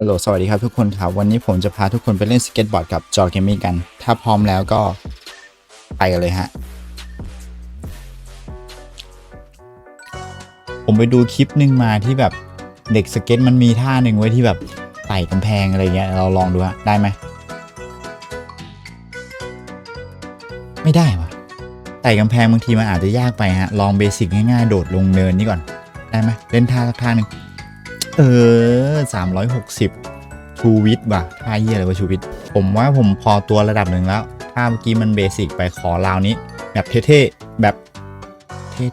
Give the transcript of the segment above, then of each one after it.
ฮัลโหล สวัสดีครับทุกคนครับ วันนี้ผมจะพาทุกคนไปเล่นสเก็ตบอร์ดกับจอเกมมิ่กัน ถ้าพร้อมแล้วก็ไปกันเลยฮะ ผมไปดูคลิปหนึ่งมาที่แบบเด็กสเก็ตมันมีท่าหนึ่งไว้ที่แบบไต่กำแพงอะไรเงี้ย เราลองดูฮะ ได้ไหม ไม่ได้วะไต่กำแพงบางทีมันอาจจะยากไปฮะ ลองเบสิกง่ายๆ โดดลงเนินนี่ก่อน ได้ไหมเล่นท่าสักท่าหนึ่ง เออสามร้อยหกสิบชูวิทย์ว่ะท่าเยี่ยอะไรวะชูวิทย์ผมว่าผมพอตัวระดับหนึ่งแล้ว ถ้าเมื่อกี้มันเบสิกไปขอราวนี้ แบบเท่ๆ แบบ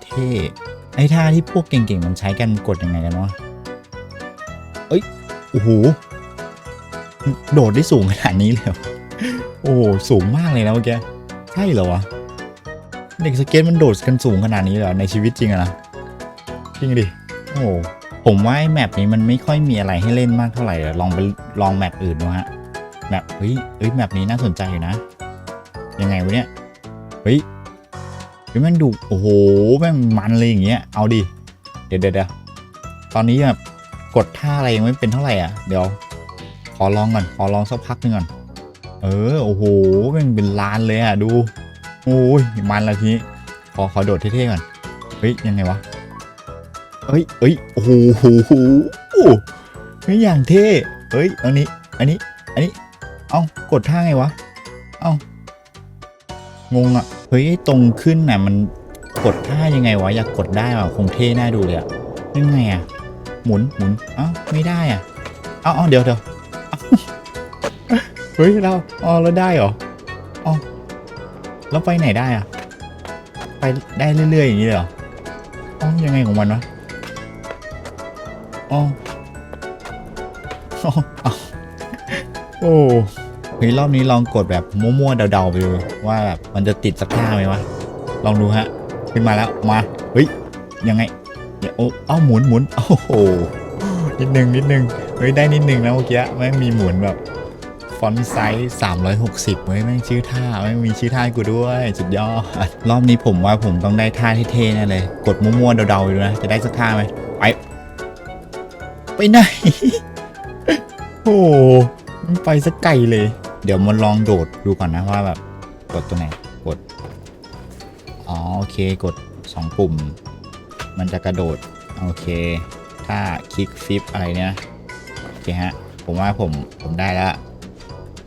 เท่ๆ ไอ้ท่าที่พวกเก่งๆ มันใช้กันกดยังไงกันวะเอ้ย โอ้โห โดดได้สูงขนาดนี้เลยโอ้สูงมากเลยนะเมื่อกี้ ใช่เหรอวะ เด็กสเก็ตมันโดดกันสูงขนาดนี้เลยเหรอในชีวิตจริงอะนะ จริงดิ โอ้ ผมว่าแมปนี้มันไม่ค่อยมีอะไรให้เล่นมากเท่าไหร่ลองไปลองแมปอื่นดูฮะแมปเฮ้ยเฮ้ยแมปนี้น่าสนใจอยู่นะ ยังไงวะเนี่ยเฮ้ยเฮ้ยแม่งดูโอ้โหแม่งมันเลยอย่างเงี้ยเอาดิเดี๋ยวเดี๋ยวเดี๋ยวตอนนี้แบบกดท่าอะไรยังไม่เป็นเท่าไหร่อะเดี๋ยวขอลองก่อนขอลองสักพักหนึงก่อนเออโอ้โหแม่งเป็นล้านเลยอะดูโอ้ยมันละทีนี้ขอขอโดดเท่ๆก่อนเฮ้ยยังไงวะ เอ้ยเอ้ยโอ้โหโหโหเฮ้ยอย่างเท่เฮ้ยอันนี้ อันนี้ อันนี้ เอ้ากดท่าไงวะ เอ้างงอะ เฮ้ยตรงขึ้นน่ะมันกดท่ายังไงวะ อยากกดได้ว่ะคงเท่น่าดูเลยอะยังไงอะ หมุนหมุนเอ้าไม่ได้อะ เอ้าเดี๋ยวเดี๋ยวเฮ้ยเราอ๋อแล้วได้เหรออ้าแล้วไปไหนได้อะ ไปได้เรื่อยๆอย่างนี้เลยเหรออ้ายังไงของมันวะ อ๋ออ๋อโอ้เฮ้ยรอบนี้ลองกดแบบมั่วๆเดาๆไปดูว่าแบบมันจะติดสักท่าไหมวะ ลองดูฮะ ขึ้นมาแล้ว มา เฮ้ย ยังไงเดี๋ยโอ้เอ้าหมุนหมุนโอ้โห นิดนึงนิดนึง เฮ้ย ได้นิดนึงนะเมื่อกี้แม่งมีหมุนแบบ ฟอนต์ไซส์360เว้ย แม่งชื่อท่า แม่งมีชื่อท่ากูด้วยสุดยอด รอบนี้ผมว่าผมต้องได้ท่าที่เท่แน่เลย กดมั่วๆเดาๆดูนะ จะได้สักท่าไหมไป ไปไหน โอ้มันไปสักไกลเลย เดี๋ยวมันลองโดดดูก่อนนะว่าแบบกดตัวไหน กด อ๋อโอเคกด 2 ปุ่ม มันจะกระโดด โอเค ถ้าคลิกฟิปอะไรเนี่ยโอเคฮะ ผมว่าผมผมได้แล้ว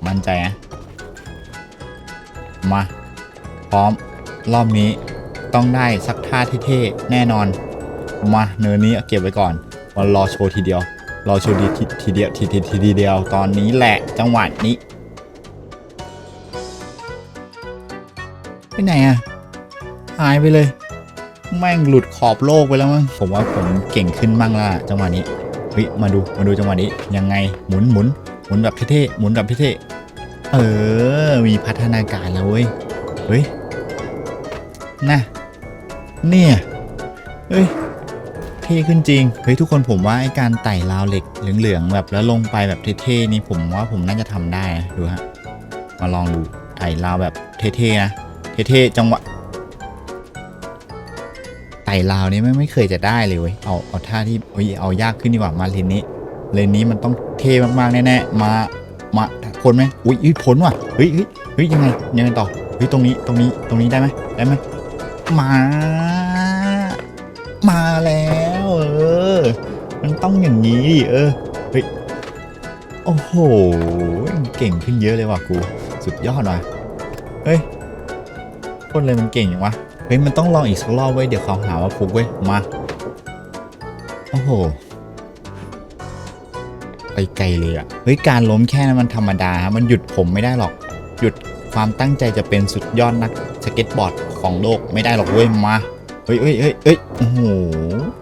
มั่นใจนะ มา พร้อมรอบนี้ต้องได้สักท่าเท่ๆแน่นอน มาเนินนี้เก็บไว้ก่อน วันรอโชว์ทีเดียว รอโชว์ดีทีเดียวทีทีทีเดียว ตอนนี้แหละจังหวะนี้ไปไหนอะหายไปเลย แม่งหลุดขอบโลกไปแล้วมั้งผมว่าผมเก่งขึ้นบ้างละจังหวะนี้เฮ้ยมาดูมาดูจังหวะนี้ยังไงหมุนหมุนหมุนแบบเท่ๆหมุนแบบเท่ๆเออ มีพัฒนาการแล้วเว้ยเฮ้ยน่ะเนี่ยเฮ้ย เท่ขึ้นจริง เฮ้ยทุกคนผมว่าไอการไต่ราวเหล็กเหลืองๆแบบแล้วลงไปแบบเท่ๆนี่ผมว่าผมน่าจะทำได้นะดูฮะ มาลองดูไต่ราวแบบเท่ๆนะ เท่ๆจังหวะไต่ราวนี้ไม่ไม่เคยจะได้เลยเว้ย เอาเอาท่าที่เฮ้ยเอายากขึ้นดีกว่ามาเลนนี้ เลนนี้มันต้องเท่มากๆแน่ๆ มามาพ้นไหมอุ้ยอุ้ยพ้นว่ะเฮ้ยเฮ้ยเฮ้ยยังไงยังไงต่อ เฮ้ยตรงนี้ตรงนี้ตรงนี้ได้ไหมได้ไหมมา มาแล้ว มันต้องอย่างนี้ดิเออ เฮ้ย โอ้โห เก่งขึ้นเยอะเลยว่ะกู สุดยอดว่ะเฮ้ย คนเลยมันเก่งอย่างวะ เฮ้ย มันต้องลองอีกสักรอบเว้ยเดี๋ยวเขาหาว่าฟุกเว้ย มา โอ้โห ไปไกลเลยอะเฮ้ย การล้มแค่นั้นมันธรรมดาฮะ มันหยุดผมไม่ได้หรอก หยุดความตั้งใจจะเป็นสุดยอดนักสเก็ตบอร์ดของโลกไม่ได้หรอกเว้ย มา เฮ้ยเฮ้ยเฮ้ยเฮ้ยโอ้โห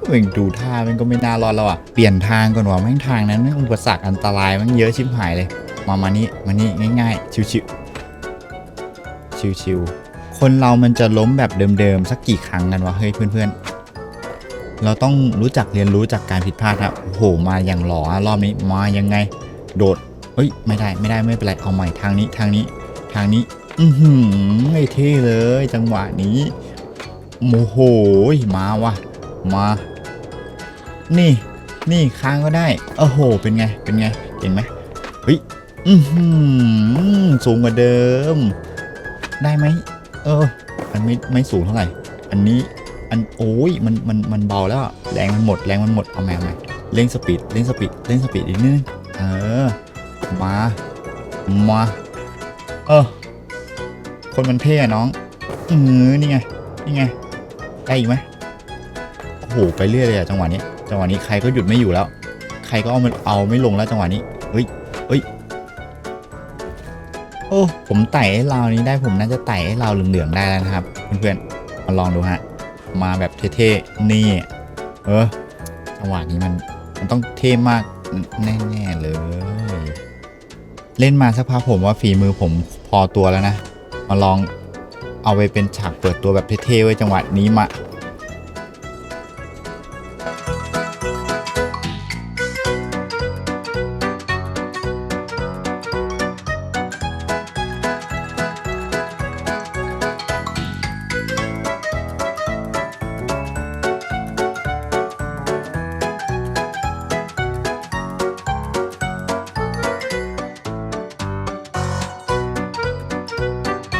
เม่งดูท่ามันก็ไม่น่ารอดแล้วอะ เปลี่ยนทางก่อนว่ะแม่งทางนั้นแม่งอุปสรรคอันตรายแม่งเยอะชิบหายเลย มามานี่มานี่ง่าย ๆ ชิวๆชิวๆคนเรามันจะล้มแบบเดิมๆสักกี่ครั้งกันวะเฮ้ยเพื่อนๆ เราต้องรู้จักเรียนรู้จากการผิดพลาดครับโอ้โหมาอย่างหล่ออะรอบนี้มายังไง โดดเฮ้ยไม่ได้ไม่ได้ไม่เป็นไรเอาใหม่ทางนี้ทางนี้ทางนี้ อือหือไม่เท่เลยจังหวะนี้ โมโหมาว่ะมา นี่ นี่ค้างก็ได้โอ้โห เป็นไง เป็นไง เห็นไหมเฮ้ย อือหือสูงกว่าเดิม ได้ไหม เออมันไม่ ไม่สูงเท่าไหร่ อันนี้ อัน โอ้ย มัน มัน มันเบาแล้ว แรงมันหมด แรงมันหมด เอาใหม่เอาใหม่เร่งสปีด เร่งสปีด เร่งสปีดอีกนิดนึง เออ มา มา เออ คนมันเท่อะน้องเออนี่ไง นี่ไง ได้อีกไหมโอ้โหไปเรื่อยเลยอะจังหวะนี้จังหวะนี้ใครก็หยุดไม่อยู่แล้ว ใครก็เอามันเอาไม่ลงแล้วจังหวะนี้เฮ้ยเฮ้ยโอ้ผมไต่ไอ้รานี้ได้ผมน่าจะไต่ไอ้ราเหลืองๆได้แล้วนะครับเพื่อนๆมาลองดูฮะมาแบบเท่ๆนี่เออจังหวะนี้มันมันต้องเท่มากแน่ๆเลย เล่นมาสักพักผมว่าฝีมือผมพอตัวแล้วนะ มาลอง เอาไปเป็นฉากเปิดตัวแบบเท่ๆไว้จังหวะนี้มา